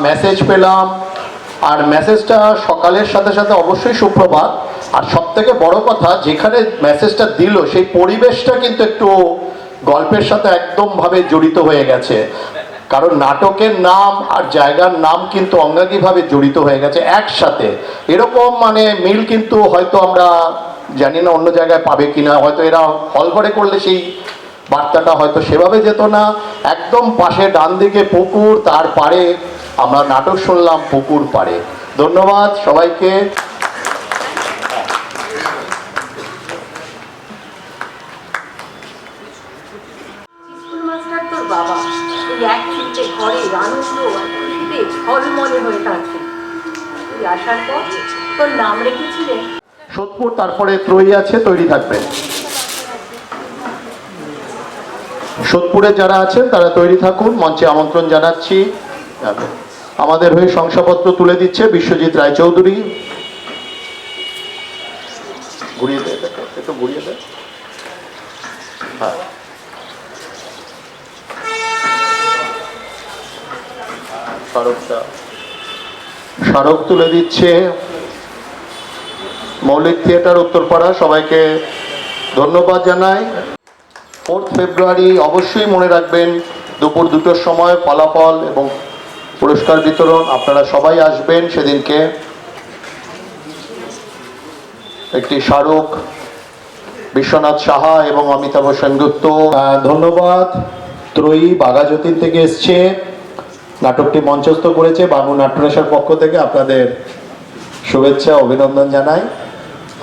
Message পেলাম। আর মেসেজটা সকালের সাথে সাথে অবশ্যই সুপ্রভাত। আর সব থেকে বড় কথা, যেখানে মেসেজটা দিল, সেই পরিবেশটা কিন্তু একটু গল্পের সাথে একদম ভাবে জড়িত হয়ে গেছে। কারণ নাটকের নাম আর জায়গার নাম কিন্তু অঙ্গাঙ্গিভাবে জড়িত হয়ে গেছে একসাথে। এরকম মানে মিল কিন্তু হয়তো আমরা জানি না অন্য জায়গায় পাবে কিনা। হয়তো এরা হল ঘরে করলে সেই বার্তাটা হয়তো সেভাবে যেত না। একদম পাশে ডান দিকে পুকুর, তার পারে আমরা নাটক শুনলাম পুকুর পাড়ে। ধন্যবাদ সবাইকে। বাবা ওই এক চিনতে ঘরে আনন্দ খুশিতে ঝলমলে হয়ে থাকছে। তুই আসার পর তোর নাম রেখেছিলেন সোদপুর তারপরে ত্রয়ী আছে তৈরি থাকবেন সোদপুরে যারা আছেন তারা তৈরি থাকুন মঞ্চে আমন্ত্রণ জানাচ্ছি। আমাদের হয়ে শংসাপত্র তুলে দিচ্ছে বিশ্বজিৎ রায়চৌধুরী। ঘুরিয়ে হ্যাঁ। স্মারক তুলে দিচ্ছে। মৌলিক থিয়েটার উত্তরপাড়া, সবাইকে ধন্যবাদ জানাই। ফোর্থ ফেব্রুয়ারি অবশ্যই মনে রাখবেন, দুপুর দুটোর সময় ফলাফল এবং পুরস্কার বিতরণ, আপনারা সবাই আসবেন সেদিনকে। একটি স্মারক, বিশ্বনাথ সাহা এবং অমিতাভ সেনগুপ্ত। ধন্যবাদ। ত্রয়ী বাঘাযতীন থেকে এসছে। নাটকটি মঞ্চস্থ করেছে বাবু নাট্যরেশার পক্ষ থেকে। আপনাদের শুভেচ্ছা, অভিনন্দন জানাই।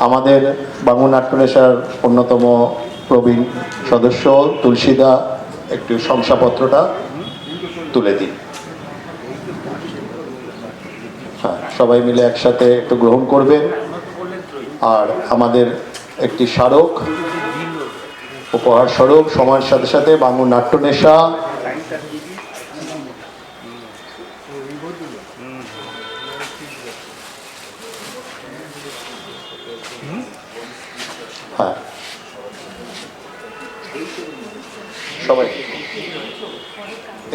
আমাদের বাংলা নাট্যরেশার অন্যতম প্রবীণ সদস্য তুলসীদা একটু শংসাপত্রটা তুলে দিন হ্যাঁ সবাই মিলে একসাথে একটু গ্রহণ করবেন। আর আমাদের একটি স্মারক, উপহার স্বরূপ সময়ের সাথে সাথে বাংলা নাট্যনেশা। হ্যাঁ। সবাই,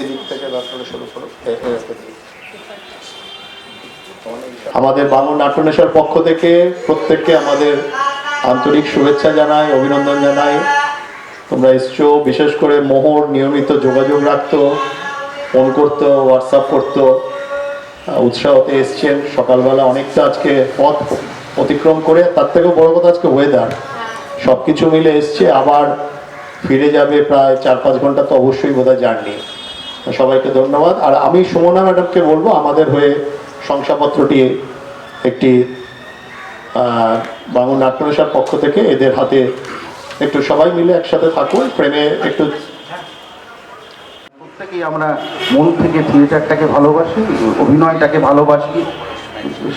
এদিক থেকে শুরু করো। আমাদের বাংলা নাট্যনেশার পক্ষ থেকে প্রত্যেককে আমাদের আন্তরিক শুভেচ্ছা জানাই, অভিনন্দন জানাই। তোমরা এসছো, বিশেষ করে মোহর নিয়মিত যোগাযোগ রাখতো, ফোন করতো, হোয়াটসঅ্যাপ করতো। উৎসাহতে এসছেন। সকালবেলা অনেকটা আজকে পথ অতিক্রম করে, তার থেকেও বড় কথা আজকে ওয়েদার সব কিছু মিলে এসছে, আবার ফিরে যাবে প্রায় চার পাঁচ ঘণ্টা তো অবশ্যই বোধহয় জার্নি সবাইকে ধন্যবাদ। আর আমি সুমনা ম্যাডামকে বলব, আমাদের হয়ে শংসাপত্রটি একটি বাংলা নাট্যনেশার পক্ষ থেকে এদের হাতে একটু সবাই মিলে একসাথে থাকুন, প্রেমে একটু প্রত্যেকেই আমরা মন থেকে থিয়েটারটাকে ভালোবাসি, অভিনয়টাকে ভালোবাসি।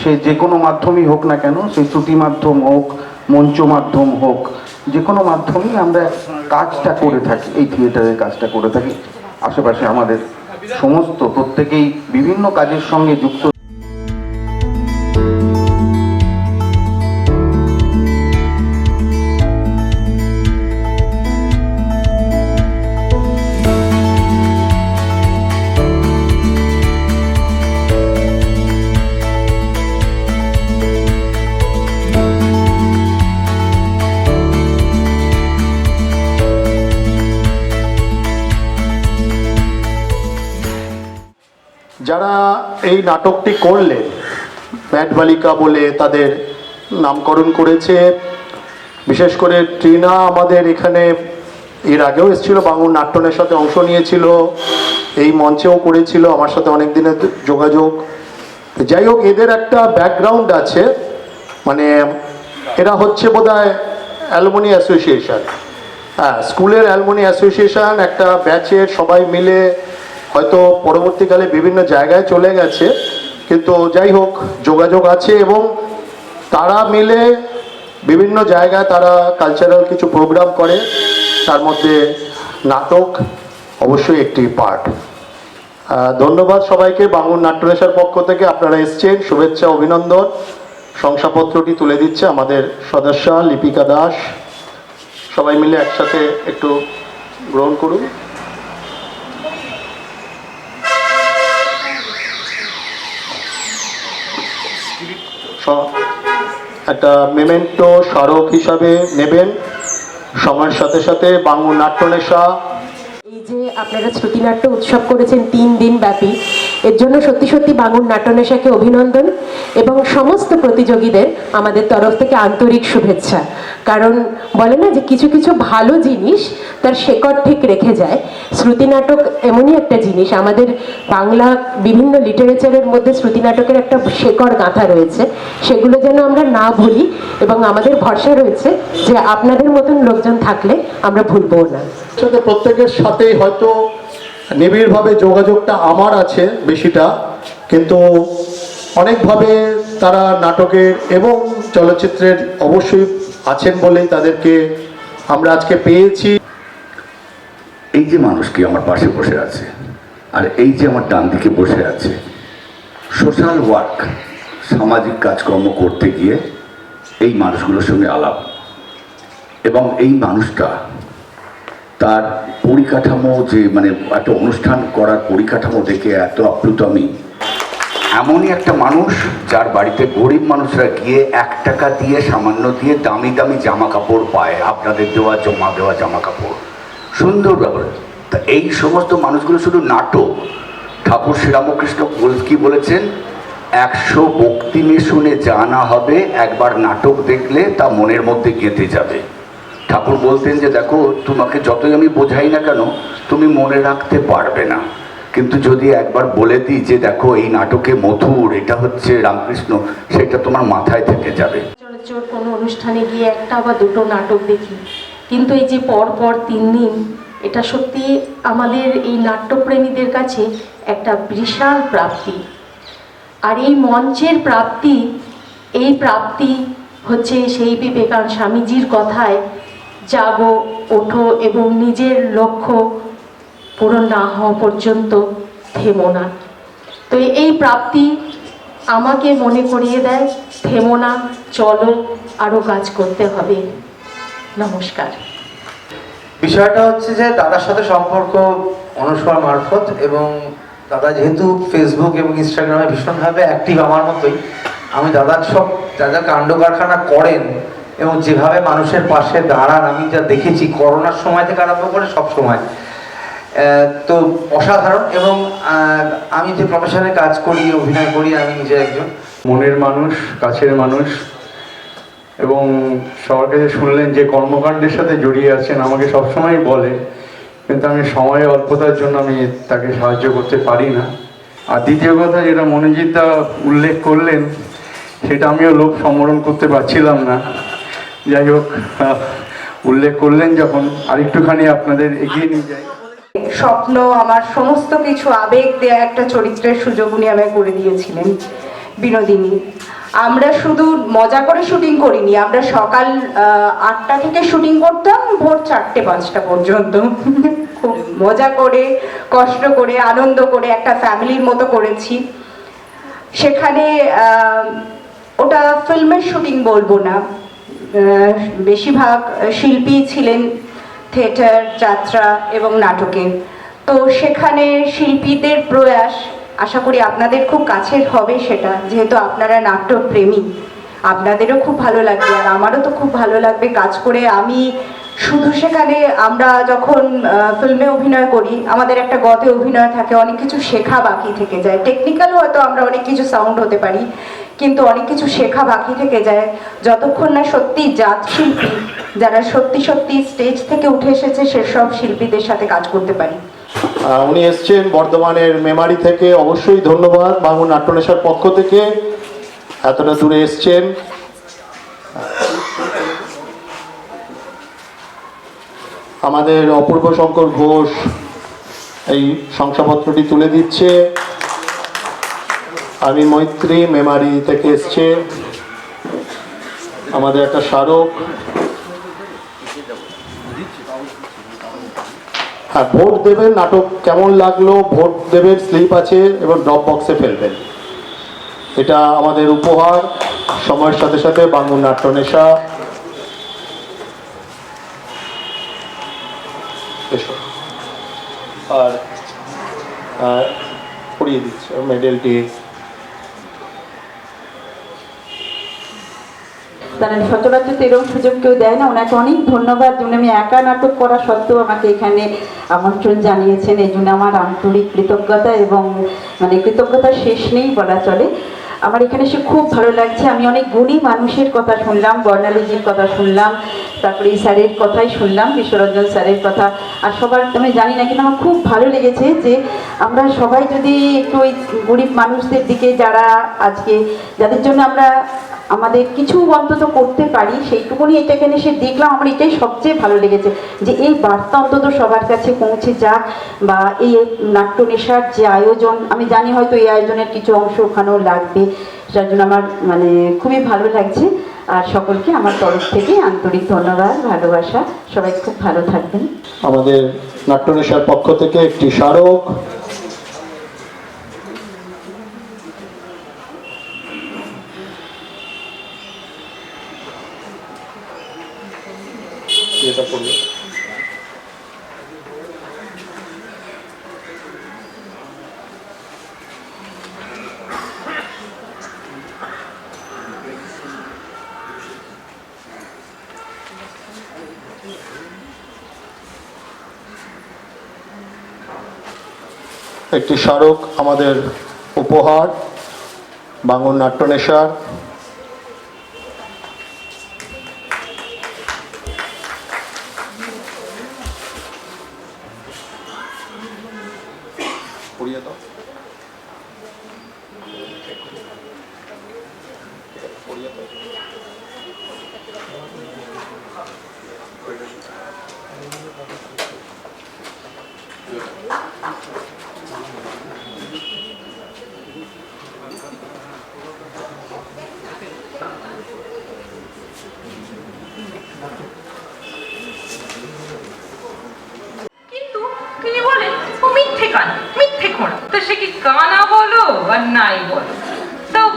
সে যে কোনো মাধ্যমই হোক না কেন সে শ্রুতি মাধ্যম হোক, মঞ্চ মাধ্যম হোক, যে কোনো মাধ্যমেই আমরা কাজটা করে থাকি, এই থিয়েটারের কাজটা করে থাকি। আশেপাশে আমাদের সমস্ত, প্রত্যেকেই বিভিন্ন কাজের সঙ্গে যুক্ত যারা এই নাটকটি করলেন ব্যাট বালিকা বলে তাদের নামকরণ করেছে, বিশেষ করে ট্রিনা আমাদের এখানে, এর আগেও এসেছিল বাংলা নাট্যনের সাথে অংশ নিয়েছিল, এই মঞ্চেও করেছিল, আমার সাথে অনেক দিনের যোগাযোগ। যাই হোক, এদের একটা ব্যাকগ্রাউন্ড আছে মানে এরা হচ্ছে বোধহয় অ্যালুমিনি অ্যাসোসিয়েশন। হ্যাঁ স্কুলের অ্যালুমিনি অ্যাসোসিয়েশন, একটা ব্যাচের সবাই মিলে হয়তো পরবর্তীকালে বিভিন্ন জায়গায় চলে গেছে। কিন্তু যাই হোক, যোগাযোগ আছে এবং তারা মিলে বিভিন্ন জায়গায় তারা কালচারাল কিছু প্রোগ্রাম করে। তার মধ্যে নাটক অবশ্যই একটি পার্ট ধন্যবাদ সবাইকে বাঙুর নাট্যনেশার পক্ষ থেকে। আপনারা এসছেন, শুভেচ্ছা, অভিনন্দন। শংসাপত্রটি তুলে দিচ্ছে আমাদের সদস্য লিপিকা দাস। সবাই মিলে একসাথে একটু গ্রহণ করুন। একটা মেমেন্টো স্মারক হিসাবে নেবেন। সময়ের সাথে সাথে বাংলা নাট্যনেশা। এই যে আপনারা শ্রুতিনাট্য উৎসব করেছেন তিন দিন ব্যাপী, এর জন্য সত্যি সত্যি বাঙুর নাট্যনেশাকে অভিনন্দন এবং সমস্ত প্রতিযোগীদের আমাদের তরফ থেকে আন্তরিক শুভেচ্ছা। কারণ বলে না যে কিছু কিছু ভালো জিনিস তার শেকড় ঠিক রেখে যায়। শ্রুতি নাটক এমনই একটা জিনিস, আমাদের বাংলা বিভিন্ন লিটারেচারের মধ্যে শ্রুতি নাটকের একটা শেকড় গাঁথা রয়েছে। সেগুলো যেন আমরা না ভুলি এবং আমাদের ভরসা রয়েছে যে আপনাদের মতন লোকজন থাকলে আমরা ভুলবো না। প্রত্যেকের সাথেই হয়তো নিবিড়ভাবে যোগাযোগটা আমার আছে বেশিটা, কিন্তু অনেকভাবে তারা নাটকের এবং চলচ্চিত্রের অবশ্যই আছেন বলেই তাদেরকে আমরা আজকে পেয়েছি। এই যে মানুষটি আমার পাশে বসে আছে, আর এই যে আমার ডান দিকে বসে আছে সোশ্যাল ওয়ার্ক সামাজিক কাজকর্ম করতে গিয়ে এই মানুষগুলোর সঙ্গে আলাপ। এবং এই মানুষটা তার পরিকাঠামো যে মানে একটা অনুষ্ঠান করার পরিকাঠামো দেখে এত আপ্লুত আমি এমনই একটা মানুষ যার বাড়িতে গরিব মানুষরা গিয়ে এক টাকা দিয়ে, সামান্য দিয়ে দামি দামি জামা কাপড় পায়। আপনাদের দেওয়া জমা দেওয়া জামা কাপড় সুন্দর ব্যাপার। তা এই সমস্ত মানুষগুলো শুধু নাটক। ঠাকুর শ্রীরামকৃষ্ণ কি বলেছেন? একশো বক্তিমে শুনে জানা হবে, একবার নাটক দেখলে তা মনের মধ্যে গেঁথে যাবে। ঠাকুর বলতেন যে, দেখো, তোমাকে যতই আমি বোঝাই না কেন, তুমি মনে রাখতে পারবে না। কিন্তু যদি একবার বলে দিই যে দেখো, এই নাটকে মধুর, এটা হচ্ছে রামকৃষ্ণ, সেটা তোমার মাথায় থেকে যাবে। সচরাচর কোনো অনুষ্ঠানে গিয়ে একটা বা দুটো নাটক দেখি। কিন্তু এই যে পর পর তিন দিন, এটা সত্যি আমাদের এই নাট্যপ্রেমীদের কাছে একটা বিশাল প্রাপ্তি। আর এই মঞ্চের প্রাপ্তি, এই প্রাপ্তি হচ্ছে সেই বিবেকানন্দ স্বামীজির কথায়, জাগো, ওঠো এবং নিজের লক্ষ্য পূরণ না হওয়া পর্যন্ত থেমো না। তো এই প্রাপ্তি আমাকে মনে করিয়ে দেয়, থেমো না, চলো আরও কাজ করতে হবে। নমস্কার। বিষয়টা হচ্ছে যে, দাদার সাথে সম্পর্ক অনুসর মারফত এবং দাদা যেহেতু ফেসবুক এবং ইনস্টাগ্রামে ভীষণভাবে অ্যাক্টিভ আমার মতোই, আমি দাদার সব দাদা কাণ্ড কারখানা করেন এবং যেভাবে মানুষের পাশে দাঁড়ান, আমি যা দেখেছি, করোনার সময় থেকে আরম্ভ করে সব সময়। তো অসাধারণ এবং আমি যে প্রফেশনে কাজ করি, অভিনয় করি, আমি নিজে একজন। মনের মানুষ, কাছের মানুষ এবং সবার কাছে শুনলেন যে কর্মকাণ্ডের সাথে জড়িয়ে আছেন, আমাকে সবসময় বলে, কিন্তু আমি সময়, অল্পতার জন্য আমি তাকে সাহায্য করতে পারি না। আর দ্বিতীয় কথা যেটা মনোজিৎদা উল্লেখ করলেন, সেটা আমিও লোক সম্বরণ করতে পারছিলাম না। যাই হোক উল্লেখ করলেন যখন, আরেকটুখানি আপনাদের এগিয়ে নিয়ে যাই। স্বপ্ন, আমার সমস্ত কিছু, আবেগ দেয়া একটা চরিত্রের সুযোগ উনি আমায় করে দিয়েছিলেন, বিনোদিনী। আমরা শুধু মজা করে শুটিং করিনি, আমরা সকাল আটটা থেকে শুটিং করতাম, ভোর চারটে, পাঁচটা পর্যন্ত। খুব মজা করে, কষ্ট করে, আনন্দ করে একটা ফ্যামিলির মতো করেছি। সেখানে ওটা ফিল্মের শুটিং বলব না বেশিরভাগ শিল্পী ছিলেন থিয়েটার, যাত্রা এবং নাটকের তো সেখানে শিল্পীদের প্রয়াস, আশা করি আপনাদের খুব কাছের হবে সেটা, যেহেতু আপনারা নাট্যপ্রেমী। আপনাদেরও খুব ভালো লাগবে আর আমারও তো খুব ভালো লাগবে কাজ করে। আমি শুধু সেখানে আমরা যখন ফিল্মে অভিনয় করি, আমাদের একটা গতে অভিনয় থাকে, অনেক কিছু শেখা বাকি থেকে যায়। টেকনিক্যাল হয়তো আমরা অনেক কিছু সাউন্ড হতে পারি কিন্তু অনেক কিছু শেখা বাকি থেকে যায়। যতক্ষণ না সত্যি জাত শিল্পী, যারা সত্যি সত্যি স্টেজ থেকে উঠে এসেছে সেসব শিল্পীদের সাথে কাজ করতে পারি। উনি এসছেন বর্ধমানের মেমারি থেকে। অবশ্যই ধন্যবাদ বাংলা নাট্যনেশার পক্ষ থেকে। এতটা দূরে এসছেন। আমাদের অপূর্ব শঙ্কর ঘোষ এই শংসাপত্রটি তুলে দিচ্ছে। আমি মৈত্রী মেমারি থেকে এসছে। আমাদের একটা স্মারক। হ্যাঁ ভোট দেবেন, নাটক কেমন লাগল? ভোট দেবেন স্লিপ আছে এবং ড্রপ বক্সে ফেলবেন। এটা আমাদের উপহার। সময়ের সাথে সাথে বাংলা নাট্য নেশা। আর পড়িয়ে দিচ্ছে, মেডেলটি। তার সচরাচর তো এরকম সুযোগ কেউ দেয় না। ওনাকে অনেক ধন্যবাদ। যেমন আমি একা নাটক করা সত্ত্বেও আমাকে এখানে আমন্ত্রণ জানিয়েছেন। এই জন্য আমার আন্তরিক কৃতজ্ঞতা এবং মানে কৃতজ্ঞতা শেষ নেই বলা চলে। আমার এখানে এসে খুব ভালো লাগছে। আমি অনেক গুণী মানুষের কথা শুনলাম, বর্ণালীজির কথা শুনলাম, তারপরে এই স্যারের কথাই শুনলাম বিশ্বরঞ্জন স্যারের কথা। আর সবার, আমি জানি না কিন্তু আমার খুব ভালো লেগেছে যে আমরা সবাই যদি একটু ওই গরিব মানুষদের দিকে যারা আজকে, যাদের জন্য আমরা আমাদের কিছু অন্তত করতে পারি, সেইটুকুনি এটা এখানে এসে দেখলাম, আমার এটাই সবচেয়ে ভালো লেগেছে যে এই বার্তা অন্তত সবার কাছে পৌঁছে যাক বা এই নাট্য নেশার যে আয়োজন, আমি জানি হয়তো এই আয়োজনের কিছু অংশ ওখানেও লাগবে, যার জন্য আমার মানে খুবই ভালো লাগছে। আর সকলকে আমার তরফ থেকে আন্তরিক ধন্যবাদ, ভালোবাসা, সবাই খুব ভালো থাকবেন। আমাদের নাট্যনেশার পক্ষ থেকে একটি স্মারক একটি স্মারক আমাদের উপহার বাংল নাট্যনেশার পড়িয়ে দাও কিন্তু তিনি বলেন ও মিথ্যে কান মিথ্যে খোঁড়া তো সে কি কানা বলো আর নাই বলো তাও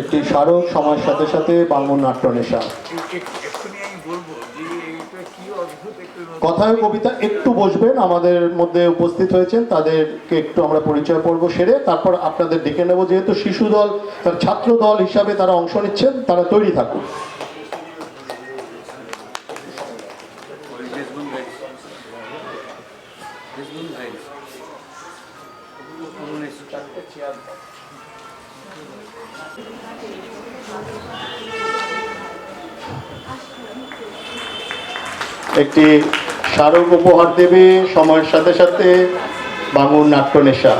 একটি স্মারক সময়ের সাথে সাথে বাংল নাট্যনেশা কথায় কবিতা একটু বসবেন, আমাদের মধ্যে উপস্থিত হয়েছেন, তাদেরকে একটু আমরা পরিচয় পর্ব সেরে, তারপর আপনাদের ডেকে নেব, যেহেতু শিশু দল তার ছাত্র দল হিসাবে তারা অংশ নিচ্ছেন, তারা তৈরি থাকুন একটি স্মারক উপহার দেবে সময়ের সাথে সাথে বাঙুর নাট্যনেশা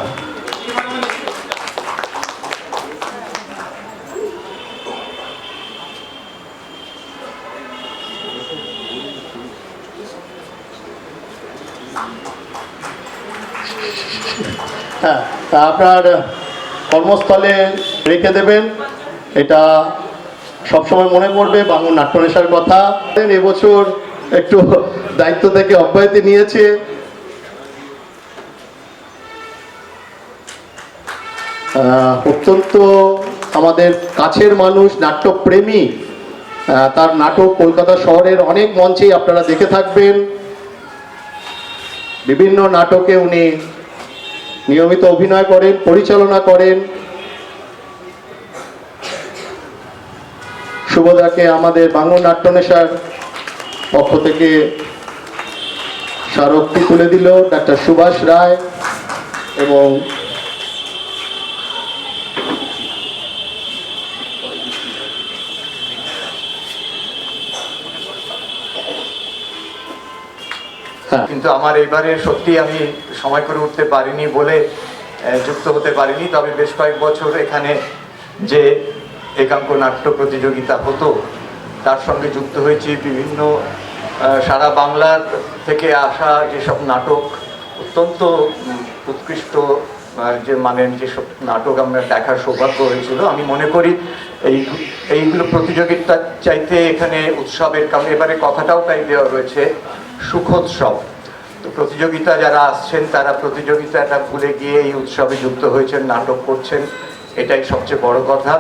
হ্যাঁ তা আপনার কর্মস্থলে রেখে দেবেন। এটা সবসময় মনে পড়বে বাংলা নাট্যনেশার কথা। এবছর একটু দায়িত্ব থেকে অব্যাহতি নিয়েছে। অত্যন্ত আমাদের কাছের মানুষ, নাট্যপ্রেমী। তার নাটক কলকাতা শহরের অনেক মঞ্চেই আপনারা দেখে থাকবেন। বিভিন্ন নাটকে উনি নিয়মিত অভিনয় করেন, পরিচালনা করেন। শুভদাকে আমাদের বাংলা নাট্যনেশার পক্ষ থেকে স্মারকটি তুলে দিল ডাক্তার সুভাষ রায় এবং কিন্তু আমার এবারে সত্যি আমি সময় করে উঠতে পারিনি বলে যুক্ত হতে পারিনি। তবে বেশ কয়েক বছর এখানে যে একাঙ্ক নাট্য প্রতিযোগিতা হতো, তার সঙ্গে যুক্ত হয়েছি বিভিন্ন সারা বাংলার থেকে আসা যেসব নাটক, অত্যন্ত উৎকৃষ্ট যে মানের যেসব নাটক আমরা দেখার সৌভাগ্য হয়েছিল, আমি মনে করি এই, এইগুলো প্রতিযোগিতার চাইতে এখানে উৎসবের কারণ। এবারে কথাটাও তাই দেওয়া রয়েছে সুখোৎসব তো প্রতিযোগিতা যারা আসছেন, তারা প্রতিযোগিতাটা ভুলে গিয়ে এই উৎসবে যুক্ত হয়েছেন, নাটক করছেন, এটাই সবচেয়ে বড় কথা।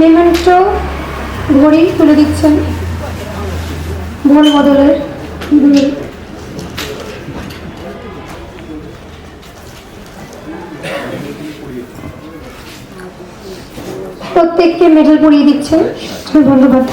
নির্মাণিষ্ট ঘড়ি তুলে দিচ্ছেন ভোল বদলের প্রত্যেককে মেডেল পরিয়ে দিচ্ছেন। ধন্যবাদ।